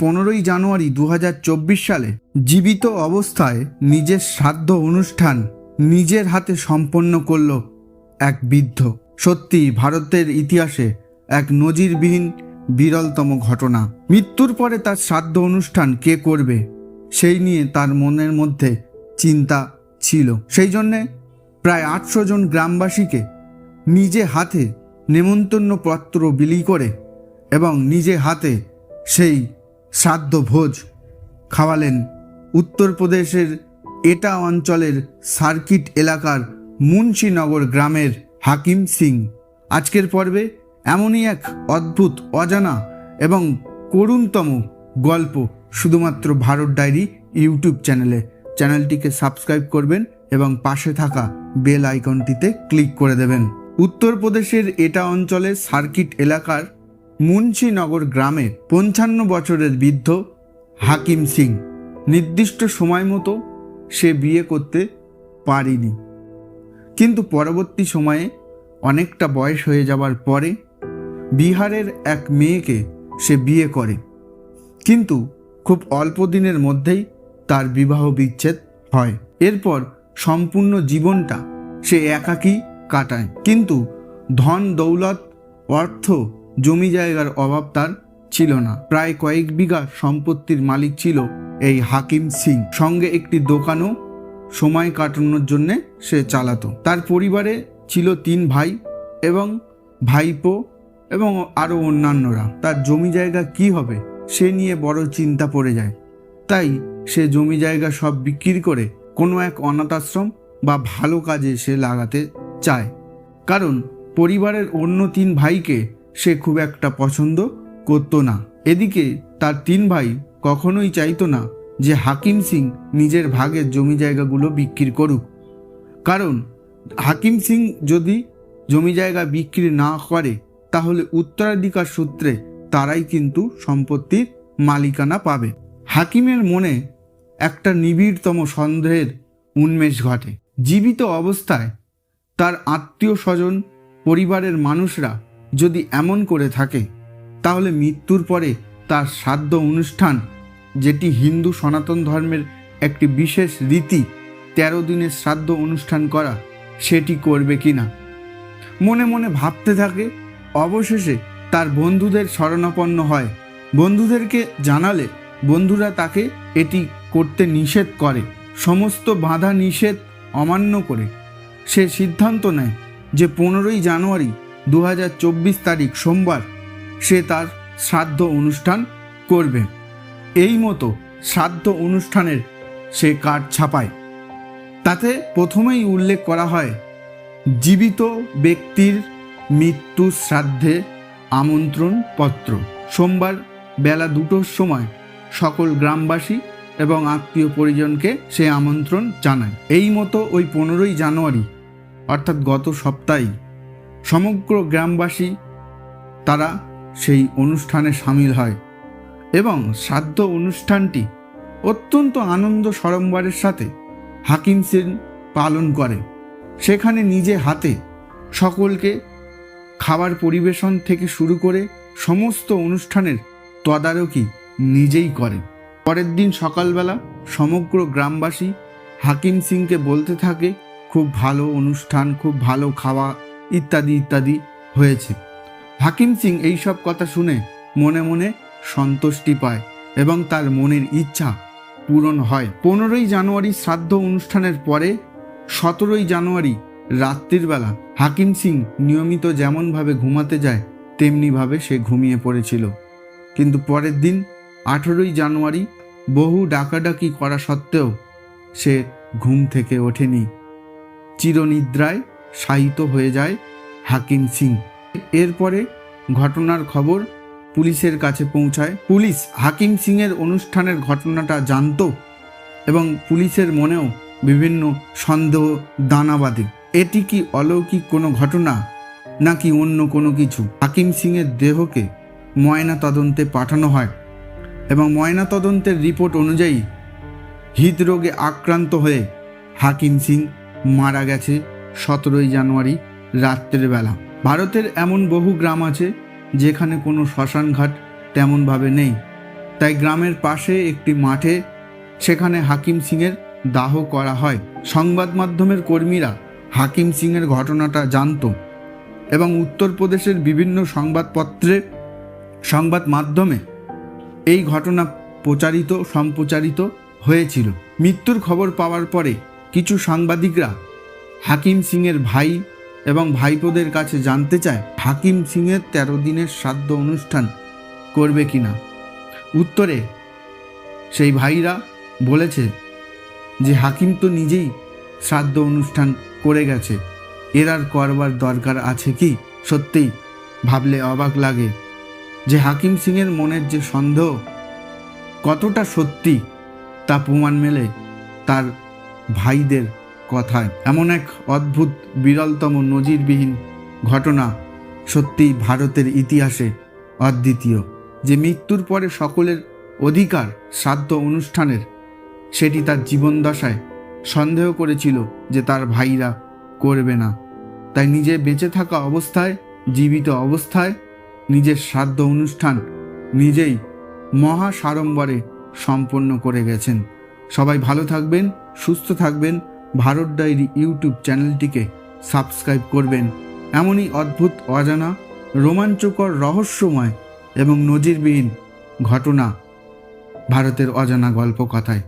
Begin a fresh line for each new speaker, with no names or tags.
পনেরোই জানুয়ারি দু হাজার চব্বিশ সালে জীবিত অবস্থায় নিজের শ্রাদ্ধ অনুষ্ঠান নিজের হাতে সম্পন্ন করল এক বৃদ্ধ। সত্যি ভারতের ইতিহাসে এক নজিরবিহীন, বিরলতম ঘটনা। মৃত্যুর পরে তার শ্রাদ্ধ অনুষ্ঠান কে করবে, সেই নিয়ে তার মনের মধ্যে চিন্তা ছিল। সেই জন্যে প্রায় আটশো জন গ্রামবাসীকে নিজে হাতে নেমন্তন্ন পত্র বিলি করে এবং নিজে হাতে সেই শ্রাদ্ধ ভোজ খাওয়ালেন। উত্তরপ্রদেশের এটা অঞ্চলের সার্কিট এলাকার মুন্সীনগর গ্রামের হাকিম সিং। আজকের পর্বে এমনই এক অদ্ভুত, অজানা এবং করুণতম গল্প শুধুমাত্র ভারত ডায়েরি ইউটিউব চ্যানেলে। চ্যানেলটিকে সাবস্ক্রাইব করবেন এবং পাশে থাকা বেল আইকনটিতে ক্লিক করে দেবেন। উত্তরপ্রদেশের এটা অঞ্চলের সার্কিট এলাকার মুন্সিনগর গ্রামের পঞ্চান্ন বছরের বৃদ্ধ হাকিম সিং নির্দিষ্ট সময় মতো সে বিয়ে করতে পারেনি। কিন্তু পরবর্তী সময়ে অনেকটা বয়স হয়ে যাওয়ার পরে বিহারের এক মেয়েকে সে বিয়ে করে। কিন্তু খুব অল্প দিনের মধ্যেই তার বিবাহ বিচ্ছেদ হয়। এরপর সম্পূর্ণ জীবনটা সে একাকী কাটায়। কিন্তু ধন দৌলত অর্থ জমি জায়গার অভাব তার ছিল না। প্রায় কয়েক বিঘা সম্পত্তির মালিক ছিল এই হাকিম সিং। সঙ্গে একটি দোকানও সময় কাটানোর জন্যে সে চালাতো। তার পরিবারে ছিল তিন ভাই এবং ভাইপো এবং আরও অন্যান্যরা। তার জমি জায়গা কি হবে সে নিয়ে বড় চিন্তা পড়ে যায়। তাই সে জমি জায়গা সব বিক্রি করে কোনো এক অনাথ আশ্রম বা ভালো কাজে সে লাগাতে চায়। কারণ পরিবারের অন্য তিন ভাইকে সে খুব একটা পছন্দ করতো না। এদিকে তার তিন ভাই কখনোই চাইতো না যে হাকিম সিং নিজের ভাগের জমি জায়গাগুলো বিক্রি করুক। কারণ হাকিম সিং যদি জমি জায়গা বিক্রি না করে, তাহলে উত্তরাধিকার সূত্রে তারাই কিন্তু সম্পত্তির মালিকানা পাবে। হাকিমের মনে একটা নিবিড়তম সন্দেহের উন্মেষ ঘটে। জীবিত অবস্থায় তার আত্মীয় স্বজন, পরিবারের মানুষরা যদি এমন করে থাকে, তাহলে মৃত্যুর পরে তার শ্রাদ্ধ অনুষ্ঠান, যেটি হিন্দু সনাতন ধর্মের একটি বিশেষ রীতি, তেরো দিনের শ্রাদ্ধ অনুষ্ঠান করা, সেটি করবে কি না মনে মনে ভাবতে থাকে, অবশেষে তার বন্ধুদের শরণাপন্ন হয়। বন্ধুদেরকে জানালে বন্ধুরা তাকে এটি করতে নিষেধ করে, সমস্ত বাধা নিষেধ অমান্য করে। সে সিদ্ধান্ত নেয় যে পনেরোই জানুয়ারি দু হাজার চব্বিশ তারিখ সোমবার সে তার শ্রাদ্ধ অনুষ্ঠান করবে। এই মতো শ্রাদ্ধ অনুষ্ঠানের সে কার্ড ছাপায়। তাতে প্রথমেই উল্লেখ করা হয়, জীবিত ব্যক্তির মৃত্যু শ্রাদ্ধে আমন্ত্রণ পত্র। সোমবার বেলা দুটোর সময় সকল গ্রামবাসী এবং আত্মীয় পরিজনকে সে আমন্ত্রণ জানায়। এই মতো ওই পনেরোই জানুয়ারি, অর্থাৎ গত সপ্তাহেই সমগ্র গ্রামবাসী তারা সেই অনুষ্ঠানে সামিল হয় এবং শ্রাদ্ধ অনুষ্ঠানটি অত্যন্ত আনন্দ সরম্বরের সাথে হাকিম সিং পালন করে। সেখানে নিজে হাতে সকলকে খাবার পরিবেশন থেকে শুরু করে সমস্ত অনুষ্ঠানের তদারকি নিজেই করে। পরের দিন সকালবেলা সমগ্র গ্রামবাসী হাকিম সিংকে বলতে থাকে, খুব ভালো অনুষ্ঠান, খুব ভালো খাওয়া ইত্যাদি ইত্যাদি হয়েছে। হাকিম সিং এইসব কথা শুনে মনে মনে সন্তুষ্টি পায় এবং তার মনের ইচ্ছা পূরণ হয়। পনেরোই জানুয়ারি শ্রাদ্ধ অনুষ্ঠানের পরে সতেরোই জানুয়ারি রাত্রির বেলা হাকিম সিং নিয়মিত যেমনভাবে ঘুমাতে যায়, তেমনিভাবে সে ঘুমিয়ে পড়েছিল। কিন্তু পরের দিন আঠেরোই জানুয়ারি বহু ডাকাডাকি করা সত্ত্বেও সে ঘুম থেকে ওঠেনি। চিরনিদ্রায় শায়িত হয়ে যায় হাকিম সিং। এরপরে ঘটনার খবর পুলিশের কাছে পৌঁছায়। পুলিশ হাকিম সিংয়ের অনুষ্ঠানের ঘটনাটা জানতো এবং পুলিশের মনেও বিভিন্ন সন্দেহ দানা বাঁধে। এটি কি অলৌকিক কোনো ঘটনা নাকি অন্য কোনো কিছু? হাকিম সিংয়ের দেহকে ময়না তদন্তে পাঠানো হয় এবং ময়না তদন্তের রিপোর্ট অনুযায়ী হৃদরোগে আক্রান্ত হয়ে হাকিম সিং মারা গেছে। সতেরোই জানুয়ারি রাত্রের বেলা। ভারতের এমন বহু গ্রাম আছে যেখানে কোনো শ্মশানঘাট তেমনভাবে নেই। তাই গ্রামের পাশে একটি মাঠে সেখানে হাকিম সিংয়ের দাহ করা হয়। সংবাদ মাধ্যমের কর্মীরা হাকিম সিংয়ের ঘটনাটা জানতো এবং উত্তরপ্রদেশের বিভিন্ন সংবাদপত্রে, সংবাদ মাধ্যমে এই ঘটনা প্রচারিত, সম্প্রচারিত হয়েছিল। মৃত্যুর খবর পাওয়ার পরে কিছু সাংবাদিকরা হাকিম সিংয়ের ভাই এবং ভাইপোদের কাছে জানতে চায় হাকিম সিংয়ের তেরো দিনের শ্রাদ্ধ অনুষ্ঠান করবে কিনা উত্তরে, সেই ভাইরা বলেছে যে হাকিম তো নিজেই শ্রাদ্ধ অনুষ্ঠান করে গেছে। এর আর করবার দরকার আছে কি? সত্যিই ভাবলে অবাক লাগে যে হাকিম সিংয়ের মনের যে সন্দেহ কতটা সত্যি তা প্রমাণ মেলে তার ভাইদের কথায়। এমন এক অদ্ভুত, বিরলতম, নজিরবিহীন ঘটনা সত্যিই ভারতের ইতিহাসে অদ্বিতীয়। যে মৃত্যুর পরে সকলের অধিকার শ্রাদ্ধ অনুষ্ঠানের, সেটি তার জীবনদশায় সন্দেহ করেছিল যে তার ভাইরা করবে না। তাই নিজে বেঁচে থাকা অবস্থায়, জীবিত অবস্থায় নিজের শ্রাদ্ধ অনুষ্ঠান নিজেই মহা সাড়ম্বরে সম্পন্ন করে গেছেন। সবাই ভালো থাকবেন, সুস্থ থাকবেন ভারত ডায়েরি ইউটিউব চ্যানেলটিকে সাবস্ক্রাইব করবেন। এমনই অদ্ভুত, অজানা, রোমাঞ্চকর, রহস্যময় এবং নজিরবিহীন ঘটনা ভারতের অজানা গল্প কথায়